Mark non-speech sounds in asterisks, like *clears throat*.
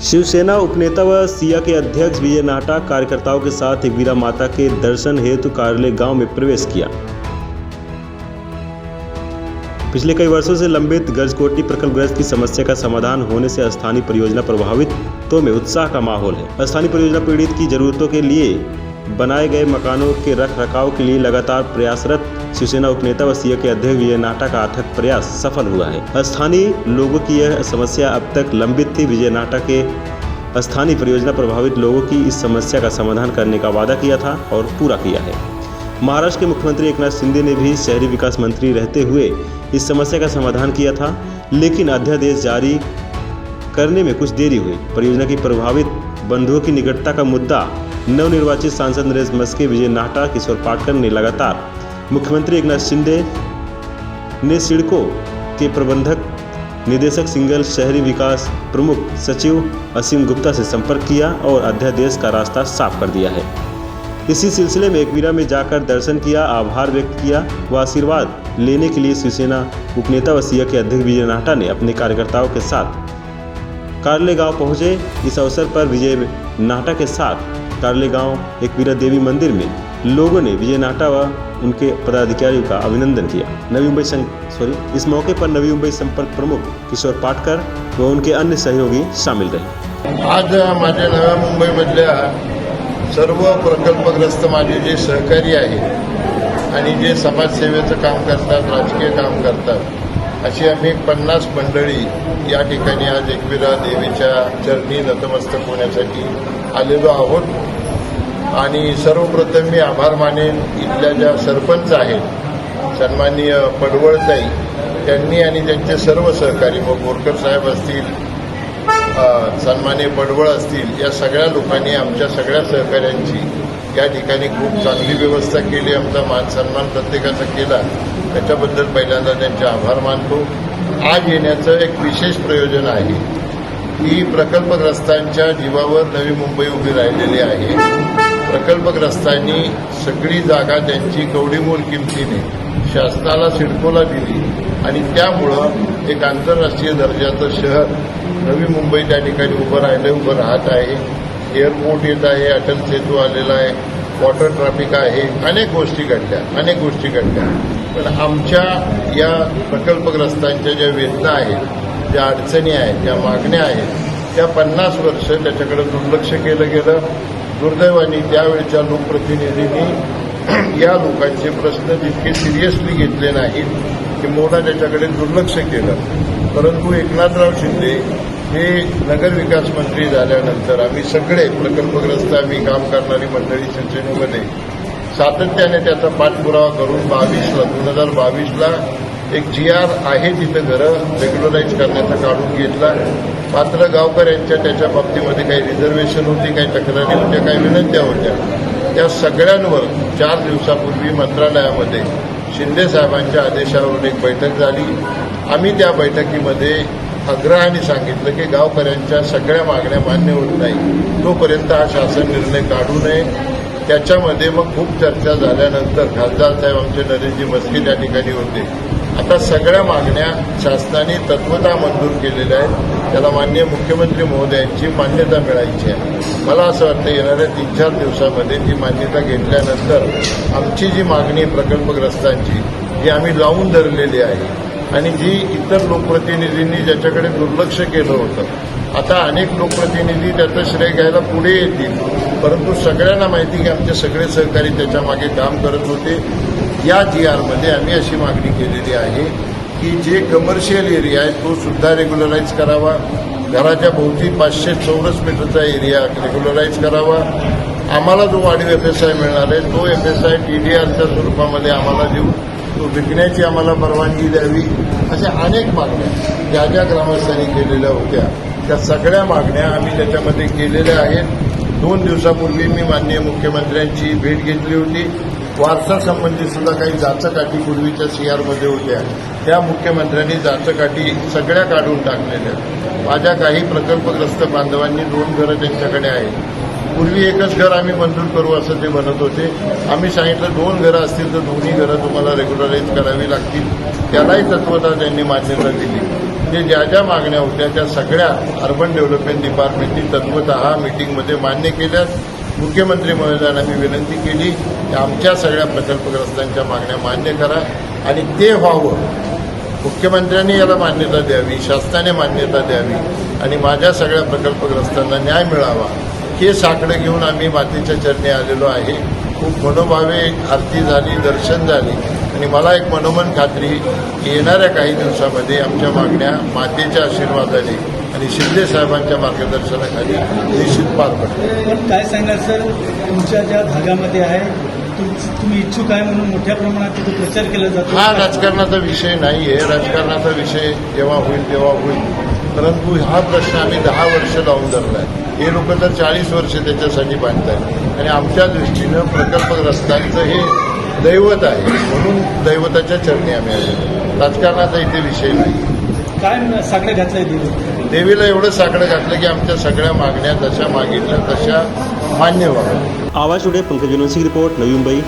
शिवसेना उपनेता व सिया के अध्यक्ष विजय नाहटा कार्यकर्ताओं के साथ वीरा माता के दर्शन हेतु कार्यालय गाँव में प्रवेश किया। पिछले कई वर्षों से लंबित गर्जकोटी प्रकल्पग्रस्त की समस्या का समाधान होने से स्थानीय परियोजना प्रभावित तो में उत्साह का माहौल है। स्थानीय परियोजना पीड़ित की जरूरतों के लिए बनाए गए मकानों के रख रखाव के लिए लगातार प्रयासरत शिवसेना उपनेता व सीए के अध्यक्ष विजय नाहटा का अथक प्रयास सफल हुआ है। स्थानीय लोगों की यह समस्या अब तक लंबित थी। विजय नाहटा के स्थानीय परियोजना प्रभावित लोगों की इस समस्या का समाधान करने का वादा किया था और पूरा किया है। महाराष्ट्र के मुख्यमंत्री एकनाथ शिंदे ने भी शहरी विकास मंत्री रहते हुए इस समस्या का समाधान किया था, लेकिन अध्यादेश जारी करने में कुछ देरी हुई। परियोजना की प्रभावित बंधुओं की निकटता का मुद्दा नवनिर्वाचित सांसद नरेश मस्के, विजय नाहटा, किशोर पाटकर ने लगातार मुख्यमंत्री एकनाथ शिंदे ने सिडको के प्रबंधक, निदेशक सिंगल शहरी विकास प्रमुख सचिव असीम गुप्ता से संपर्क किया और अध्यादेश का रास्ता साफ़ कर दिया है। इसी सिलसिले में एकवीरा में जाकर दर्शन किया, आभार व्यक्त किया व आशीर्वाद लेने के लिए शिवसेना उपनेता व सिया के अध्यक्ष विजय नाहटा ने अपने कार्यकर्ताओं के साथ कार्ले गाँव पहुँचे। इस अवसर पर विजय नाहटा के साथ टारले गांव एकवीरा देवी मंदिर में लोगों ने विजय नाटा व उनके पदाधिकारियों का अभिनंदन किया। नवी मुंबई सं सॉरी इस मौके पर नवी मुंबई संपर्क प्रमुख किशोर पाटकर व उनके अन्य सहयोगी शामिल रहे। आज माझ्या नव्या मुंबईमधल्या सर्व प्रकल्पग्रस्त माझे जे सहकारी आहेत आणि जे समाजसेवेचं काम करतात राजकीय काम करतात अशी आम्ही पन्नास मंडळी या ठिकाणी आज एकविरा देवीच्या चरणी नतमस्तक होण्यासाठी आलेलो आहोत. आणि सर्वप्रथम मी आभार मानेन इथल्या ज्या सरपंच आहेत सन्माननीय पडवळताई त्यांनी आणि त्यांचे सर्व सहकारी मग बोरकर साहेब असतील सन्मान्य पडवळ असतील या सगळ्या लोकांनी आमच्या सगळ्या सहकाऱ्यांची या ठिकाणी खूप चांगली व्यवस्था केली आमचा मान सन्मान प्रत्येकाचा केला. त्याच्याबद्दल पहिल्यांदा त्यांचे आभार मानतो. आज येण्याचं एक विशेष प्रयोजन आहे. ही प्रकल्पग्रस्तांच्या जीवावर नवी मुंबई उभी राहिलेली आहे. प्रकल्पग्रस्तांनी सगळी जागा त्यांची कवडीमोल किमतीने शासनाला सिडकोला दिली आणि त्यामुळं एक आंतरराष्ट्रीय दर्जाचं शहर नवी मुंबई त्या ठिकाणी उभं राहिलं उभं राहत आहे. एअरपोर्ट येत आहे अटल सेतू आलेला आहे वॉटर ट्रॅफिक आहे अनेक गोष्टी घडल्या अनेक गोष्टी घडल्या. पण आमच्या या प्रकल्पग्रस्तांच्या ज्या वेदना आहेत ज्या अडचणी आहेत ज्या मागण्या आहेत त्या पन्नास वर्ष त्याच्याकडे दुर्लक्ष केलं गेलं. दुर्दैवाने त्यावेळच्या लोकप्रतिनिधींनी *clears throat* या लोकांचे प्रश्न जितके सिरियसली घेतले नाहीत की मोठा त्याच्याकडे दुर्लक्ष केलं. परंतु एकनाथराव शिंदे हे नगरविकास मंत्री झाल्यानंतर आम्ही सगळे प्रकल्पग्रस्त आम्ही काम करणारी मंडळी शिवसेनेमध्ये सातत्याने त्याचा पाठपुरावा करून बावीसला दोन हजार बावीसला एक जी आर आहे तिथं घरं रेग्युलराईज करण्याचा काढून घेतला. मात्र गावकऱ्यांच्या त्याच्या बाबतीमध्ये काही रिझर्वेशन होती काही तक्रारी होत्या काही विनंत्या होत्या. त्या सगळ्यांवर चार दिवसापूर्वी मंत्रालयामध्ये शिंदे साहेबांच्या आदेशावरून एक बैठक झाली. आम्ही त्या बैठकीमध्ये आग्रहाने सांगितलं की गावकऱ्यांच्या सगळ्या मागण्या मान्य होत नाही. तोपर्यंत हा शासन निर्णय काढू नये. त्याच्यामध्ये मग खूप चर्चा झाल्यानंतर खासदार साहेब आमचे नरेशजी मस्के त्या ठिकाणी होते. आता सगळ्या मागण्या शासनाने तत्वता मंजूर केलेल्या आहेत. त्याला माननीय मुख्यमंत्री महोदयांची मान्यता मिळायची आहे. मला असं वाटतं येणाऱ्या तीन चार दिवसामध्ये ती मान्यता घेतल्यानंतर आमची जी मागणी आहे प्रकल्पग्रस्तांची जी आम्ही लावून धरलेली आहे. आणि जी इतर लोकप्रतिनिधींनी ज्याच्याकडे दुर्लक्ष केलं होतं आता अनेक लोकप्रतिनिधी त्याचं श्रेय घ्यायला पुढे येतील. परंतु सगळ्यांना माहिती की आमचे सगळे सहकारी त्याच्यामागे काम करत होते. या जी आरमध्ये आम्ही अशी मागणी केलेली आहे की जे कमर्शियल एरिया आहे तो सुद्धा रेग्युलराईज करावा. घराच्या भोवती पाचशे चौरस मीटरचा एरिया रेग्युलराईज करावा. आम्हाला जो वाढीव एफ एस आय मिळणार आहे तो F S I T D आरच्या स्वरूपामध्ये आम्हाला देऊ. तो विकण्याची आम्हाला परवानगी द्यावी. अशा अनेक मागण्या ज्या ज्या ग्रामस्थांनी केलेल्या होत्या त्या सगळ्या मागण्या आम्ही त्याच्यामध्ये केलेल्या आहेत. दोन दिवसापूर्वी मी माननीय मुख्यमंत्र्यांची भेट घेतली होती. वारसा सुद्धा काही जाचकाठी पूर्वीच्या सीआरमध्ये होत्या. त्या मुख्यमंत्र्यांनी जाचकाठी सगळ्या काढून टाकलेल्या. माझ्या काही प्रकल्पग्रस्त बांधवांनी दोन घरं त्यांच्याकडे आहेत. पूर्वी एकच घर आम्ही मंजूर करू असं ते म्हणत होते. आम्ही सांगितलं दोन घरं असतील तर दोन्ही घरं तुम्हाला रेग्युलराईज करावी लागतील. त्यालाही तत्वता त्यांनी मान्यता दिली. म्हणजे ज्या ज्या मागण्या होत्या त्या सगळ्या अर्बन डेव्हलपमेंट डिपार्टमेंटनी तत्वत मिटिंगमध्ये मान्य केल्यात. मुख्यमंत्री महोदयांना मी विनंती केली की आमच्या सगळ्या प्रकल्पग्रस्तांच्या मागण्या मान्य करा आणि ते व्हावं. मुख्यमंत्र्यांनी याला मान्यता द्यावी शासनाने मान्यता द्यावी आणि माझ्या सगळ्या प्रकल्पग्रस्तांना न्याय मिळावा. हे साकडं घेऊन आम्ही मातेच्या चरणी आलेलो आहे. खूप मनोभावे आरती झाली दर्शन झाली. आणि मला एक मनोमन खात्री की येणाऱ्या काही दिवसामध्ये आमच्या मागण्या मातेच्या आशीर्वादाने आणि शिंदे साहेबांच्या मार्गदर्शनाखाली निश्चित पार पडतील. पण काय सांगाल सर? तुमच्या ज्या भागामध्ये आहे तुम- तुम्ही इच्छुक आहे म्हणून मोठ्या प्रमाणात तिथे प्रचार केला जातो. हा राजकारणाचा विषय नाही आहे राजकारणाचा विषय जेव्हा होईल तेव्हा होईल. परंतु हा प्रश्न आम्ही दहा वर्ष लावून धरलाय. हे लोक तर चाळीस वर्ष त्याच्यासाठी बांधतायत. आणि आमच्या दृष्टीनं प्रकल्पग्रस्तांचं हे दैवत आहे. म्हणून दैवताच्या चरणी आम्ही आलेलो. राजकारणाचा इथे विषय नाही. काय साकडं घातलंय देवीला एवढं साकडं घातलं की आमच्या सगळ्या मागण्या जशा मागितल्या तशा मान्य व्हाव्या आवाज today Pankaj university report Navi Mumbai.